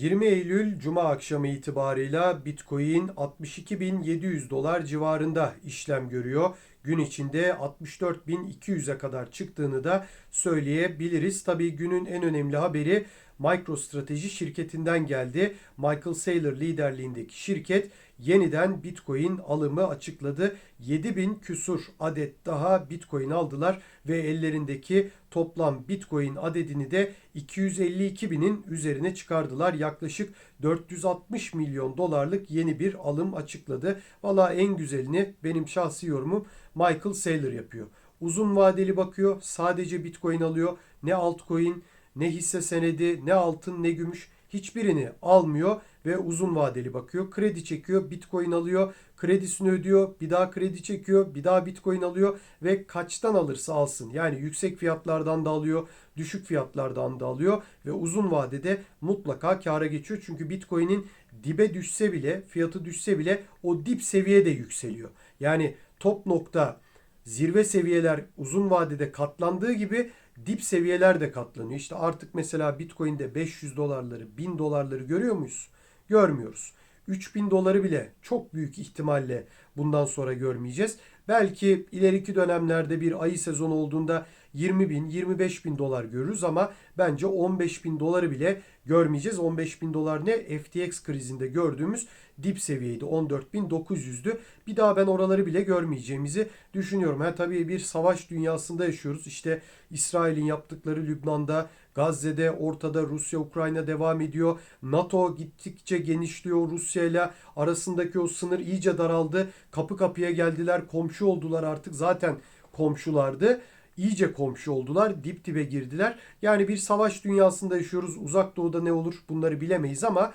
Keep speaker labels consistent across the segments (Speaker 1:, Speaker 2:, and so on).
Speaker 1: 20 Eylül Cuma akşamı itibarıyla Bitcoin 62.700 dolar civarında işlem görüyor. Gün içinde 64.200'e kadar çıktığını da söyleyebiliriz. Tabii günün en önemli haberi MicroStrateji şirketinden geldi. Michael Saylor liderliğindeki şirket yeniden Bitcoin alımı açıkladı. 7000 küsur adet daha Bitcoin aldılar ve ellerindeki toplam Bitcoin adedini de 252 binin üzerine çıkardılar. Yaklaşık 460 milyon dolarlık yeni bir alım açıkladı. Valla en güzelini benim şahsi yorumum Michael Saylor yapıyor. Uzun vadeli bakıyor. Sadece Bitcoin alıyor. Ne altcoin, ne hisse senedi, ne altın, ne gümüş hiçbirini almıyor ve uzun vadeli bakıyor. Kredi çekiyor, Bitcoin alıyor, kredisini ödüyor, bir daha kredi çekiyor, bir daha Bitcoin alıyor ve kaçtan alırsa alsın. Yani yüksek fiyatlardan da alıyor, düşük fiyatlardan da alıyor ve uzun vadede mutlaka kâra geçiyor. Çünkü Bitcoin'in dibe düşse bile, fiyatı düşse bile o dip seviye de yükseliyor. Yani top nokta zirve seviyeler uzun vadede katlandığı gibi dip seviyeler de katlanıyor. İşte artık mesela Bitcoin'de 500 dolarları, 1000 dolarları görüyor muyuz? Görmüyoruz. 3000 doları bile çok büyük ihtimalle bundan sonra görmeyeceğiz. Belki ileriki dönemlerde bir ayı sezonu olduğunda 20 bin, 25 bin dolar görürüz ama bence 15 bin doları bile görmeyeceğiz. 15 bin dolar ne? FTX krizinde gördüğümüz dip seviyeydi. 14.900'dü. Bir daha ben oraları bile görmeyeceğimizi düşünüyorum. Ha tabii bir savaş dünyasında yaşıyoruz. İşte İsrail'in yaptıkları Lübnan'da, Gazze'de, ortada Rusya, Ukrayna devam ediyor. NATO gittikçe genişliyor Rusya ile arasındaki o sınır iyice daraldı. Kapı kapıya geldiler, komşu oldular artık. Zaten komşulardı iyice komşu oldular. Dip dibe girdiler. Yani bir savaş dünyasında yaşıyoruz. Uzak doğuda ne olur bunları bilemeyiz ama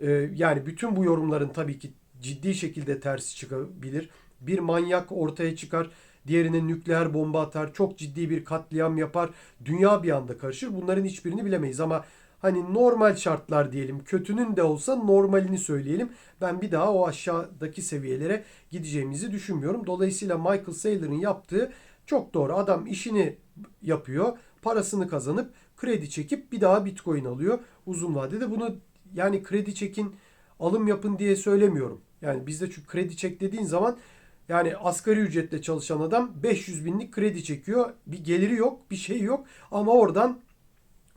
Speaker 1: e, yani bütün bu yorumların tabii ki ciddi şekilde tersi çıkabilir. Bir manyak ortaya çıkar. Diğerine nükleer bomba atar. Çok ciddi bir katliam yapar. Dünya bir anda karışır. Bunların hiçbirini bilemeyiz ama hani normal şartlar diyelim. Kötünün de olsa normalini söyleyelim. Ben bir daha o aşağıdaki seviyelere gideceğimizi düşünmüyorum. Dolayısıyla Michael Saylor'ın yaptığı çok doğru. Adam işini yapıyor. Parasını kazanıp kredi çekip bir daha Bitcoin alıyor. Uzun vadede bunu yani kredi çekin alım yapın diye söylemiyorum. Yani bizde çünkü kredi çek dediğin zaman yani asgari ücretle çalışan adam 500 binlik kredi çekiyor. Bir geliri yok, bir şey yok ama oradan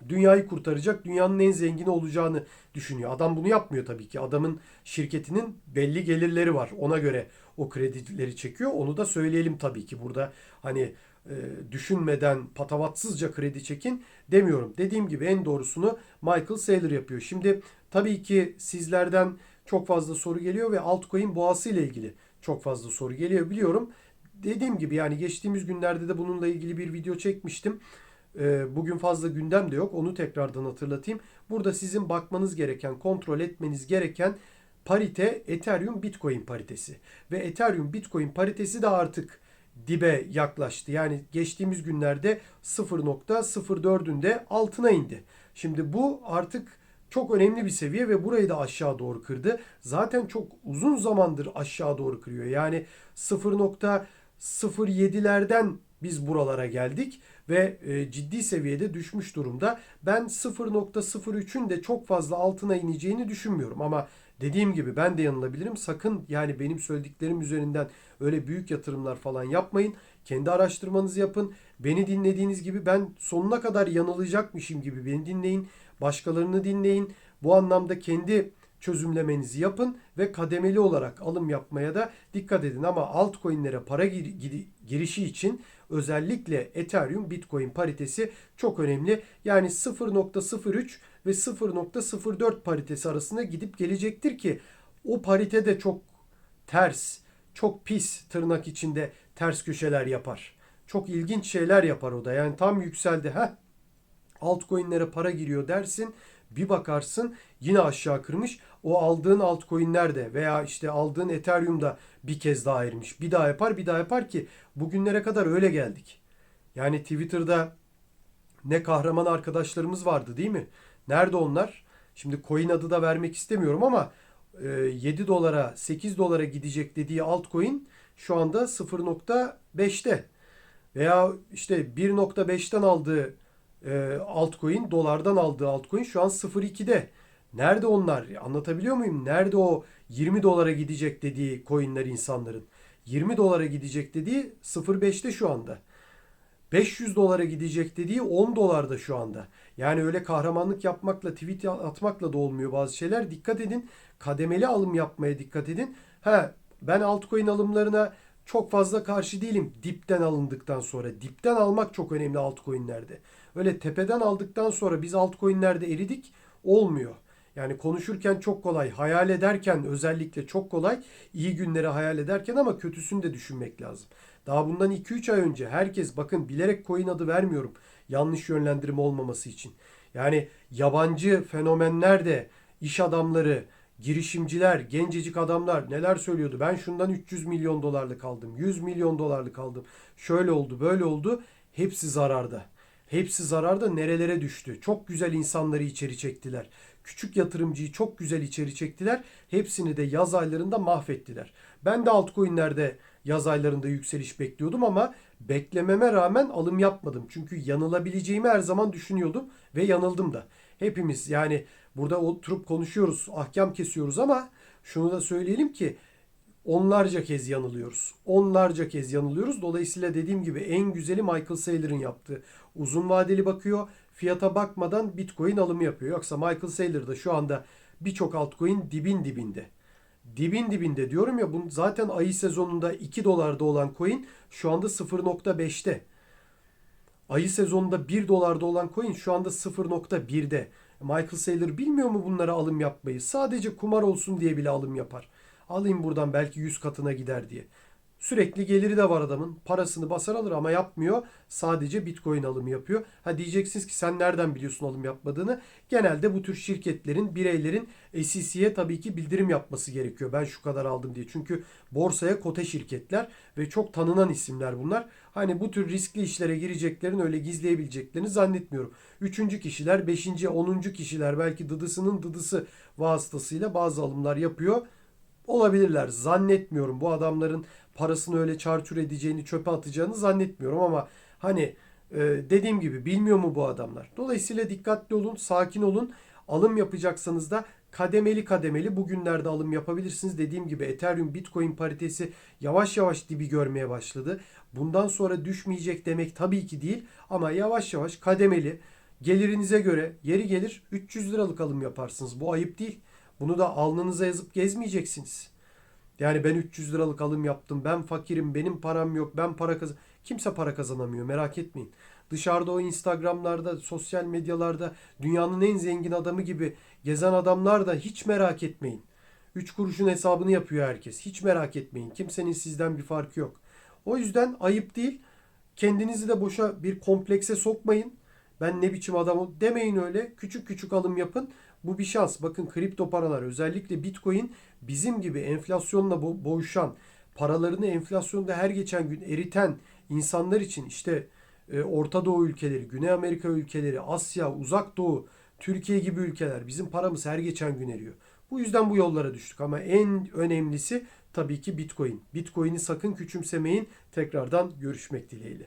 Speaker 1: dünyayı kurtaracak, dünyanın en zengini olacağını düşünüyor. Adam bunu yapmıyor tabii ki. Adamın şirketinin belli gelirleri var. Ona göre o kredileri çekiyor. Onu da söyleyelim tabii ki. Burada hani e, düşünmeden patavatsızca kredi çekin demiyorum. Dediğim gibi en doğrusunu Michael Saylor yapıyor. Şimdi tabii ki sizlerden çok fazla soru geliyor ve altcoin boğası ile ilgili çok fazla soru geliyor biliyorum. Dediğim gibi yani geçtiğimiz günlerde de bununla ilgili bir video çekmiştim. E, bugün fazla gündem de yok. Onu tekrardan hatırlatayım. Burada sizin bakmanız gereken, kontrol etmeniz gereken parite Ethereum Bitcoin paritesi. Ve Ethereum Bitcoin paritesi de artık dibe yaklaştı. Yani geçtiğimiz günlerde 0.04'ün de altına indi. Şimdi bu artık çok önemli bir seviye ve burayı da aşağı doğru kırdı. Zaten çok uzun zamandır aşağı doğru kırıyor. Yani 0.07'lerden biz buralara geldik ve e, ciddi seviyede düşmüş durumda. Ben 0.03'ün de çok fazla altına ineceğini düşünmüyorum ama dediğim gibi ben de yanılabilirim. Sakın yani benim söylediklerim üzerinden öyle büyük yatırımlar falan yapmayın. Kendi araştırmanızı yapın. Beni dinlediğiniz gibi ben sonuna kadar yanılacakmışım gibi beni dinleyin. Başkalarını dinleyin. Bu anlamda kendi çözümlemenizi yapın ve kademeli olarak alım yapmaya da dikkat edin. Ama altcoin'lere para gir, gir, girişi için özellikle Ethereum Bitcoin paritesi çok önemli. Yani 0.03 ve 0.04 paritesi arasında gidip gelecektir ki o parite de çok ters, çok pis tırnak içinde ters köşeler yapar. Çok ilginç şeyler yapar o da. Yani tam yükseldi. Heh, altcoin'lere para giriyor dersin. Bir bakarsın yine aşağı kırmış. O aldığın altcoin'ler de veya işte aldığın Ethereum'da bir kez daha erimiş. Bir daha yapar bir daha yapar ki bugünlere kadar öyle geldik. Yani Twitter'da ne kahraman arkadaşlarımız vardı değil mi? Nerede onlar? Şimdi coin adı da vermek istemiyorum ama 7 dolara 8 dolara gidecek dediği altcoin şu anda 0.5'te. Veya işte 1.5'ten aldığı altcoin dolardan aldığı altcoin şu an 0.2'de. Nerede onlar? Anlatabiliyor muyum? Nerede o 20 dolara gidecek dediği coinler insanların? 20 dolara gidecek dediği 0.5'te şu anda. 500 dolara gidecek dediği 10 dolarda şu anda. Yani öyle kahramanlık yapmakla, tweet atmakla da olmuyor bazı şeyler. Dikkat edin. Kademeli alım yapmaya dikkat edin. Ha ben altcoin alımlarına çok fazla karşı değilim dipten alındıktan sonra. Dipten almak çok önemli altcoin'lerde. Öyle tepeden aldıktan sonra biz altcoin'lerde eridik olmuyor. Yani konuşurken çok kolay, hayal ederken özellikle çok kolay, iyi günleri hayal ederken ama kötüsünü de düşünmek lazım. Daha bundan 2-3 ay önce herkes bakın bilerek coin adı vermiyorum. Yanlış yönlendirme olmaması için. Yani yabancı fenomenler de iş adamları, girişimciler, gencecik adamlar neler söylüyordu? Ben şundan 300 milyon dolarlık aldım, 100 milyon dolarlık aldım. Şöyle oldu, böyle oldu. Hepsi zararda. Hepsi zararda nerelere düştü? Çok güzel insanları içeri çektiler. Küçük yatırımcıyı çok güzel içeri çektiler. Hepsini de yaz aylarında mahvettiler. Ben de altcoin'lerde yaz aylarında yükseliş bekliyordum ama beklememe rağmen alım yapmadım. Çünkü yanılabileceğimi her zaman düşünüyordum ve yanıldım da. Hepimiz yani burada oturup konuşuyoruz, ahkam kesiyoruz ama şunu da söyleyelim ki onlarca kez yanılıyoruz. Onlarca kez yanılıyoruz. Dolayısıyla dediğim gibi en güzeli Michael Saylor'ın yaptığı. Uzun vadeli bakıyor, fiyata bakmadan Bitcoin alımı yapıyor. Yoksa Michael Saylor da şu anda birçok altcoin dibin dibinde. Dibin dibinde diyorum ya bu zaten ayı sezonunda 2 dolarda olan coin şu anda 0.5'te. Ayı sezonunda 1 dolarda olan coin şu anda 0.1'de. Michael Saylor bilmiyor mu bunlara alım yapmayı? Sadece kumar olsun diye bile alım yapar. Alayım buradan belki 100 katına gider diye. Sürekli geliri de var adamın. Parasını basar alır ama yapmıyor. Sadece Bitcoin alımı yapıyor. Ha diyeceksiniz ki sen nereden biliyorsun alım yapmadığını? Genelde bu tür şirketlerin, bireylerin SEC'ye tabii ki bildirim yapması gerekiyor. Ben şu kadar aldım diye. Çünkü borsaya kote şirketler ve çok tanınan isimler bunlar. Hani bu tür riskli işlere gireceklerini öyle gizleyebileceklerini zannetmiyorum. Üçüncü kişiler, beşinci, onuncu kişiler belki dıdısının dıdısı vasıtasıyla bazı alımlar yapıyor olabilirler. Zannetmiyorum bu adamların parasını öyle çarçur edeceğini, çöpe atacağını zannetmiyorum ama hani e, dediğim gibi bilmiyor mu bu adamlar? Dolayısıyla dikkatli olun, sakin olun. Alım yapacaksanız da kademeli kademeli bugünlerde alım yapabilirsiniz. Dediğim gibi Ethereum Bitcoin paritesi yavaş yavaş dibi görmeye başladı. Bundan sonra düşmeyecek demek tabii ki değil ama yavaş yavaş kademeli gelirinize göre yeri gelir 300 liralık alım yaparsınız. Bu ayıp değil. Bunu da alnınıza yazıp gezmeyeceksiniz. Yani ben 300 liralık alım yaptım. Ben fakirim. Benim param yok. Ben para kazan. Kimse para kazanamıyor. Merak etmeyin. Dışarıda o Instagram'larda, sosyal medyalarda dünyanın en zengin adamı gibi gezen adamlar da hiç merak etmeyin. 3 kuruşun hesabını yapıyor herkes. Hiç merak etmeyin. Kimsenin sizden bir farkı yok. O yüzden ayıp değil. Kendinizi de boşa bir komplekse sokmayın. Ben ne biçim adamım demeyin öyle. Küçük küçük alım yapın. Bu bir şans. Bakın kripto paralar özellikle Bitcoin bizim gibi enflasyonla bo- boğuşan, paralarını enflasyonda her geçen gün eriten insanlar için işte e, Orta Doğu ülkeleri, Güney Amerika ülkeleri, Asya, Uzak Doğu, Türkiye gibi ülkeler bizim paramız her geçen gün eriyor. Bu yüzden bu yollara düştük ama en önemlisi tabii ki Bitcoin. Bitcoin'i sakın küçümsemeyin. Tekrardan görüşmek dileğiyle.